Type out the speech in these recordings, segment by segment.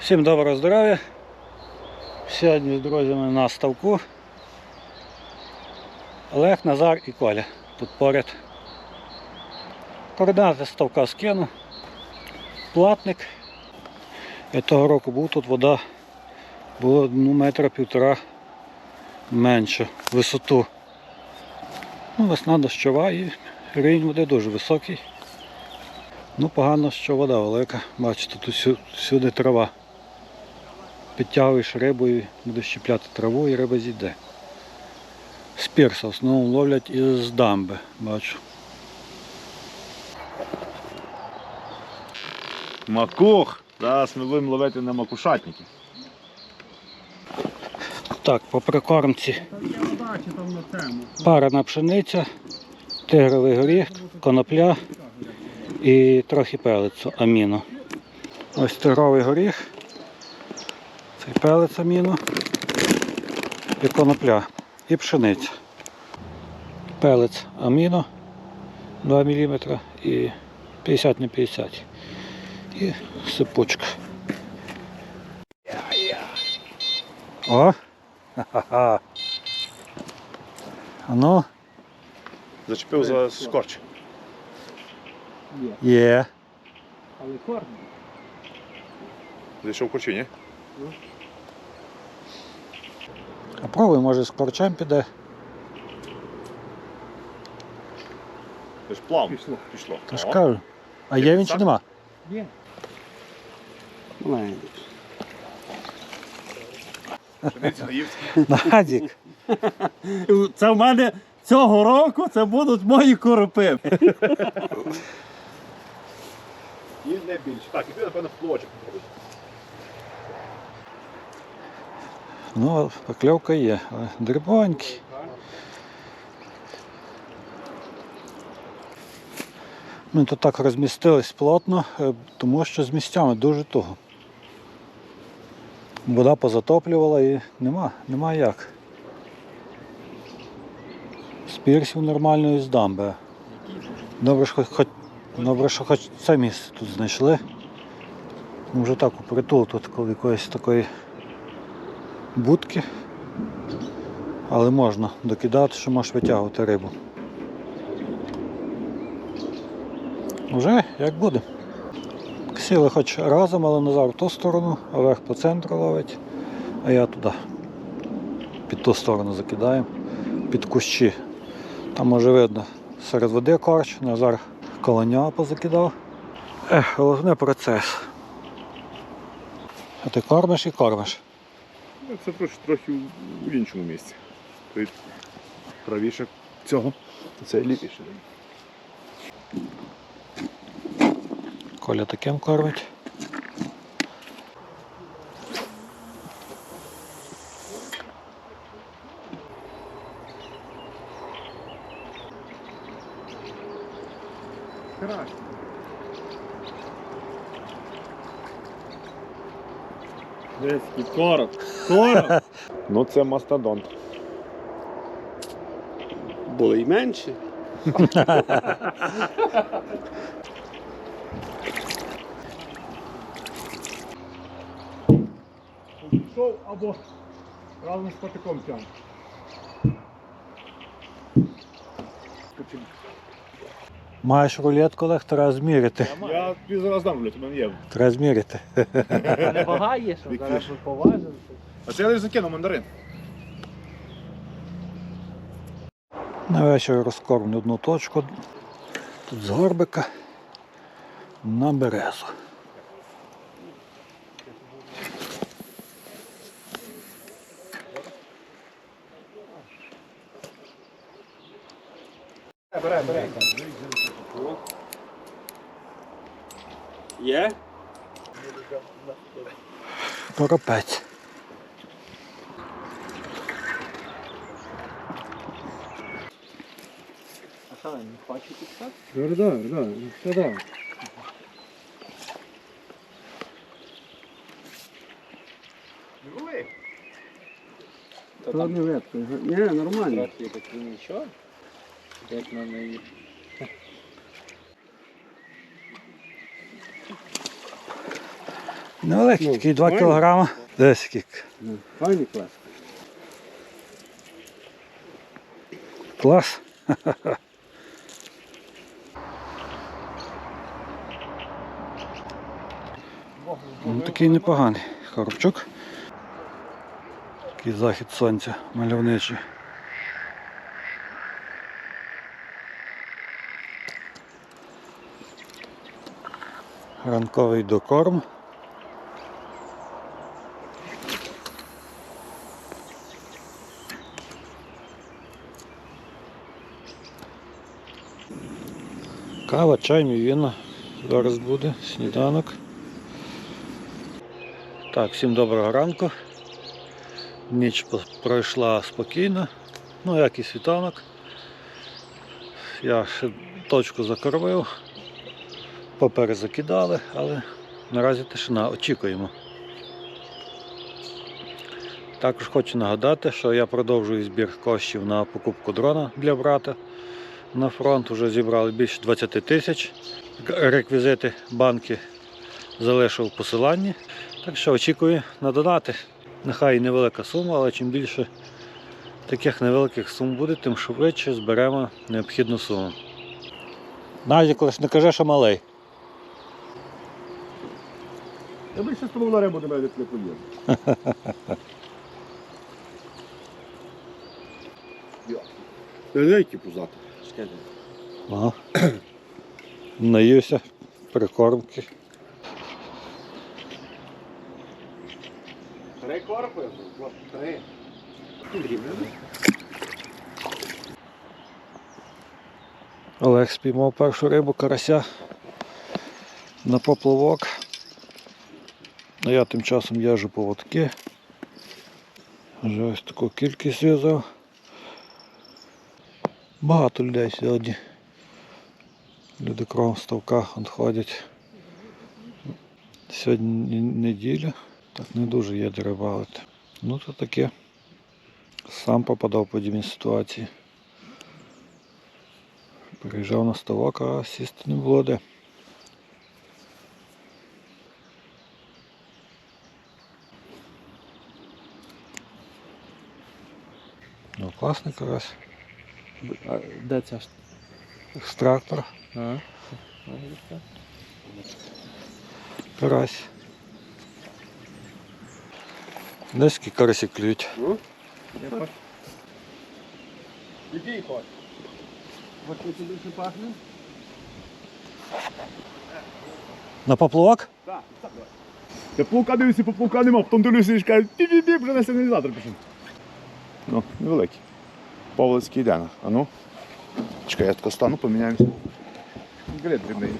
Всім доброго здоров'я. Сьогодні з друзями на ставку. Олег, Назар і Коля. Тут поряд. Координати ставка скину. Платник. Я того року був тут вода було ну, метра півтора менше висоту. Ну, весна дощова і рівень води дуже високий. Ну, погано, що вода велика. Бачите, тут всюди трава. Підтягуєш рибу і будеш щіпляти траву і риба зійде. З пірса в основному ловлять із дамби, бачу. Макух! Зараз ми будемо ловити на макушатники. Так, по прикормці парена пшениця, тигровий горіх, конопля і трохи пелецу аміно. Ось тигровий горіх, цей пелець аміно і конопля і пшениця. Пелець аміно 2 мм і 50 на 50 і сипучка. О! Ха-ха-ха. А ну, Зачепив за скорч. є. Але корм. Зайшов корчі, ні? А пробуй, може з корчем піде. Плавно. Пішло. Пішло. Та ж кажу. А є він чи нема? Є. Маленький. Це в мене цього року це будуть мої коропи. І не більше. Так, іди, напевно, в плочок. Ну, покльовка є, але дрібонький. Ми тут так розмістились плотно, е, тому що з місцями дуже туго. Вода позатоплювала і нема, нема як. З пірсів нормально з дамби. Добре, що хоч, добре, що хоч це місце тут знайшли. Ну, Вже так у притул тут коли якоїсь такої будки. Але можна докидати, що можеш витягувати рибу. Вже як буде. Сіли хоч разом, але Назар в ту сторону, Олег по центру ловить, а я туди. Під ту сторону закидаємо, під кущі. Там може видно серед води корч, Назар коло нього позакидав. Ех, головне процес. А ти кормиш і кормиш. Ну, Це трохи, трохи в- іншому місці. Той правіше цього, це ліпіше. Коля таким кормить. Краще. Деський короб. Короб. Ну це мастодонт. Було й менше. Пішов або разом з патиком тягне. Маєш рулетку, Олег, треба змірити. Я пізно зараз дам, блядь, у мене є. Треба зміряти. Не вага є, що зараз ми поважимо. А це я лише закинув мандарин. На вечір розкормлю одну точку. Тут з горбика на березу. Бере, бере. Є? Торопець. А що, не хоче підстати? Верда, верда, все да. То не ветка. Ні, нормально. Трохи нічого. Як на неї. Ну, такий 2 файний. кілограма. Десь який. Ну, файний клас. Клас. Ну, такий непоганий коробчук. Такий захід сонця мальовничий. Ранковий докорм. Кава, чай, мівіна. Зараз буде сніданок. Так, всім доброго ранку. Ніч пройшла спокійно. Ну, як і світанок. Я ще точку закормив, поперезакидали, але наразі тишина, очікуємо. Також хочу нагадати, що я продовжую збір коштів на покупку дрона для брата. На фронт вже зібрали більше 20 тисяч. Реквізити банки залишу в посиланні. Так що очікую на донати. Нехай невелика сума, але чим більше таких невеликих сум буде, тим швидше зберемо необхідну суму. Назік лише не каже, що малий. Я більше з тобою на рибу до мене не поїду. Великий пузати. Ага. Наївся прикормки. Три корпи? Три. Олег спіймав першу рибу карася на поплавок. А я тим часом їжу поводки. Вже ось таку кількість зв'язав. Багато людей сьогодні. Люди кром ставка он ходять. Сьогодні неділя, так не дуже є де. Ну то таке. Сам попадав в подібні ситуації. Приїжджав на ставок, а сісти не було де. Класний карась. А де ця ж? З трактора. А? Карась. Десь карасі клюють. Який хоч? Ось тут більше пахне. На поплавок? Так, так. Я плука дивлюся, поплавка нема, потім дивлюся і кажу, пі-пі-пі, вже на сигналізатор пішов. Ну, невеликий. Павловський йде. А ну. Чекай, я тако стану, поміняємося. Грид дрібний.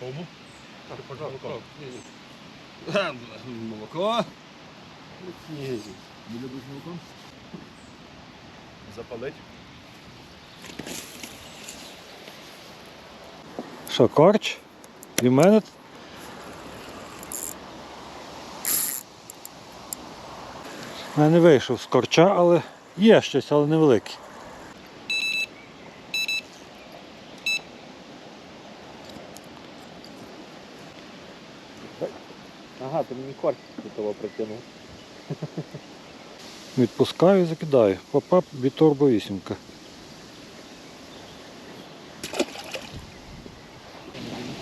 Кому? Молоко. Не любиш молоко? Запалить. Що, корч? І в мене. У мене вийшов з корча, але є щось, але невелике. Ага, ти мені корч до того притягнув. Відпускаю і закидаю. Попап бітурбо вісімка.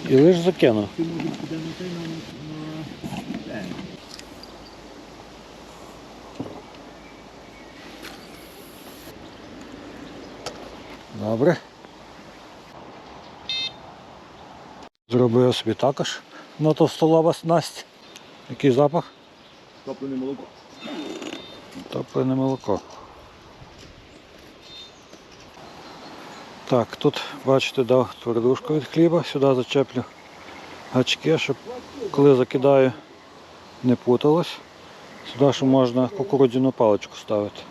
І лиш закинув. Добре. Зробив собі також на товстолоба снасть. Який запах? Топлене молоко. Топлене молоко. Так, тут, бачите, дав твердушку від хліба, сюди зачеплю гачки, щоб коли закидаю, не путалось. Сюди ще можна кукурудзяну паличку ставити.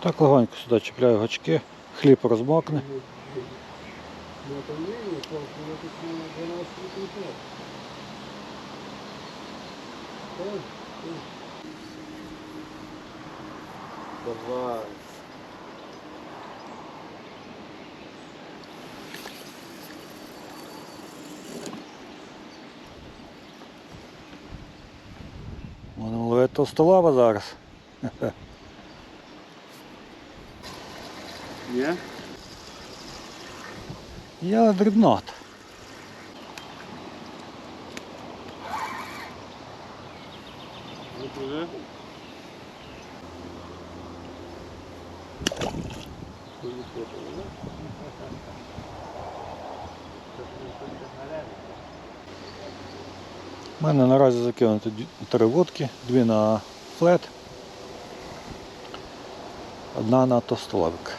Так легонько сюди чіпляю гачки, хліб розмокне. Давай. Товстолоба зараз. Є? Є але дрібнот. У мене наразі закинуті дві- три вудки, дві на флет, одна на товстолобик.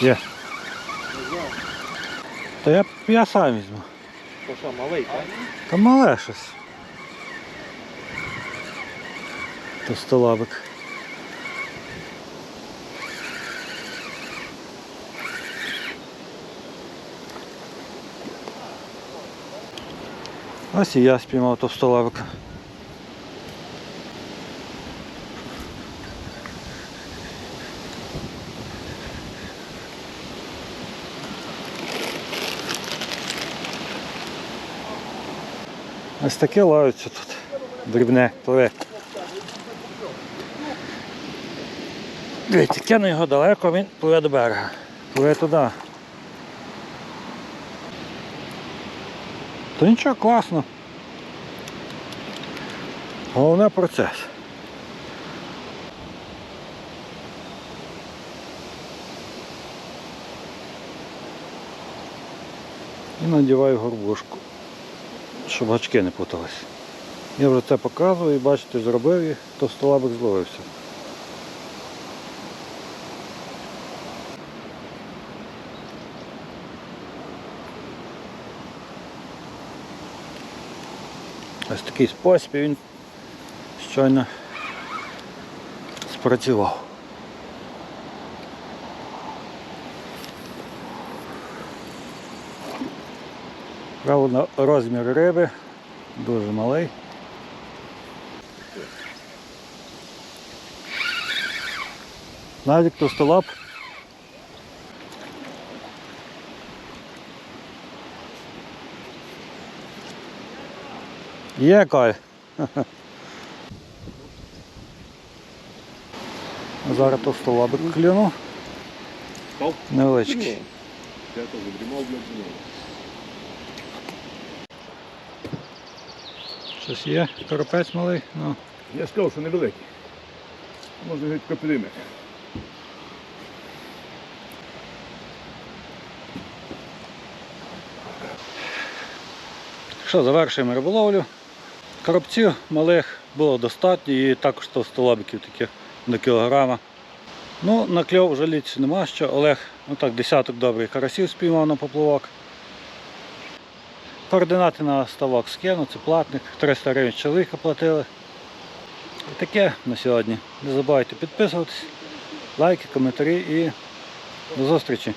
Є. Та я, я сам візьму. То що, малий, так? Та мале щось. Товстолобик. Ось і я спіймав товстолобика. Ось таке ловиться тут. Дрібне пливе. Дивіться, кину його далеко, він пливе до берега. Пливе туди. То нічого класно. Головне процес. І надіваю горбушку щоб гачки не путались. Я вже це показую і бачите, зробив і товстолабик зловився. Ось такий спосіб він щойно спрацював. Правда, розмір риби дуже малий. Навіть товстолап. Є кай. Зараз товстолабик клюну. Став? Невеличкий. Я теж дрімав, блядь. Щось є, коропець малий. Ну, Я сказав, що невеликий. Можна геть капеліми. Що, завершуємо риболовлю. Коробців малих було достатньо і також товстолобиків таких до кілограма. Ну, на кльов жалітися нема що. Олег, ну так, десяток добрих карасів спіймав на поплавок. Координати на ставок скину, це платник, 300 гривень чоловіка платили. І таке на сьогодні. Не забувайте підписуватись, лайки, коментарі і до зустрічі.